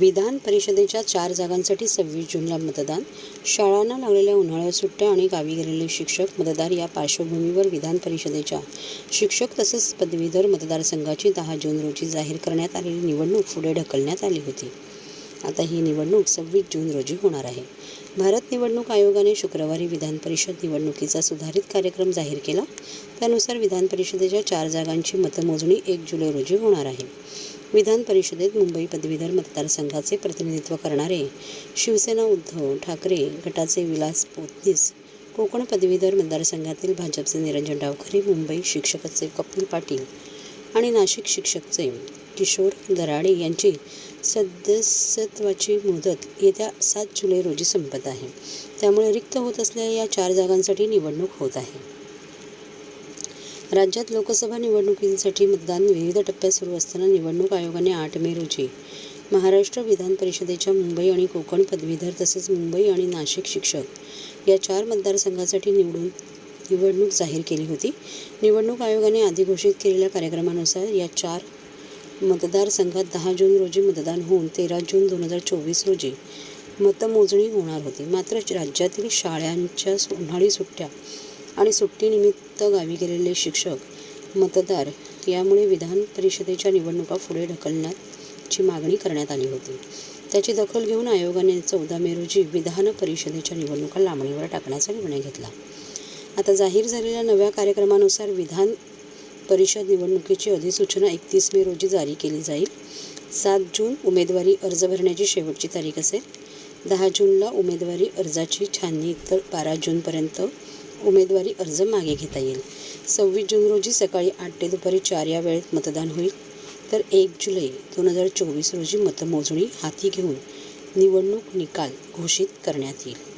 विधान परिषदेच्या चार जागांसाठी सव्वीस जूनला मतदान. शाळांना लागलेल्या उन्हाळ्यात सुट्ट्या आणि गावी गेलेले शिक्षक मतदार या पार्श्वभूमीवर विधान परिषदेच्या शिक्षक तसेच पदवीधर मतदारसंघाची दहा जून रोजी जाहीर करण्यात आलेली निवडणूक पुढे ढकलण्यात आली होती. आता ही निवडणूक सव्वीस जून रोजी होणार आहे. भारत निवडणूक आयोगाने शुक्रवारी विधान परिषद निवडणुकीचा सुधारित कार्यक्रम जाहीर केला. त्यानुसार विधान परिषदेच्या चार जागांची मतमोजणी एक जुलै रोजी होणार आहे. विधान परिषदेत मुंबई पदवीधर मतदारसंघाचे प्रतिनिधित्व करणारे शिवसेना उद्धव ठाकरे गटाचे विलास पोतनीस कोकण पदवीधर मतदारसंघातील भाजपचे निरंजन डावखरे मुंबई शिक्षकचे कपिल पाटील आणि नाशिक शिक्षकचे किशोर दराडे यांची सदस्यत्वाची मुदत येत्या सात जुलै रोजी संपत आहे. त्यामुळे रिक्त होत असलेल्या या चार जागांसाठी निवडणूक होत आहे. राज्यात लोकसभा निवडणुकींसाठी मतदान विविध टप्प्यात सुरू असताना निवडणूक आयोगाने आठ मे रोजी महाराष्ट्र विधान परिषदेच्या मुंबई आणि कोकण पदवीधर तसेच मुंबई आणि नाशिक शिक्षक या चार मतदारसंघासाठी निवडून निवडणूक जाहीर केली होती. निवडणूक आयोगाने आधी घोषित केलेल्या कार्यक्रमानुसार या चार मतदारसंघात दहा जून रोजी मतदान होऊन तेरा जून दोन हजार चोवीस रोजी मतमोजणी होणार होती. मात्र राज्यातील शाळांच्या उन्हाळी सुट्ट्या आणि सुट्टीनिमित्त गावी गेलेले शिक्षक मतदार यामुळे विधान परिषदेच्या निवडणुका पुढे ढकलण्याची मागणी करण्यात आली होती. त्याची दखल घेऊन आयोगाने चौदा मे रोजी विधान परिषदेच्या निवडणुका लांबणीवर टाकण्याचा निर्णय घेतला. आता जाहीर झालेल्या नव्या कार्यक्रमानुसार विधान परिषद निवडणुकीची अधिसूचना एकतीस मे रोजी जारी केली जाईल. सात जून उमेदवारी अर्ज भरण्याची शेवटची तारीख असेल. दहा जूनला उमेदवारी अर्जाची छाननी तर बारा जूनपर्यंत उमेदवारी अर्ज मागे घेता येईल. सव्वीस जून रोजी सकाळी आठ ते दुपारी चार या वेळेत मतदान होईल. तर एक जुलै दोन हजार चोवीस रोजी मतमोजणी हाती घेऊन निवडणूक निकाल घोषित करण्यात येईल.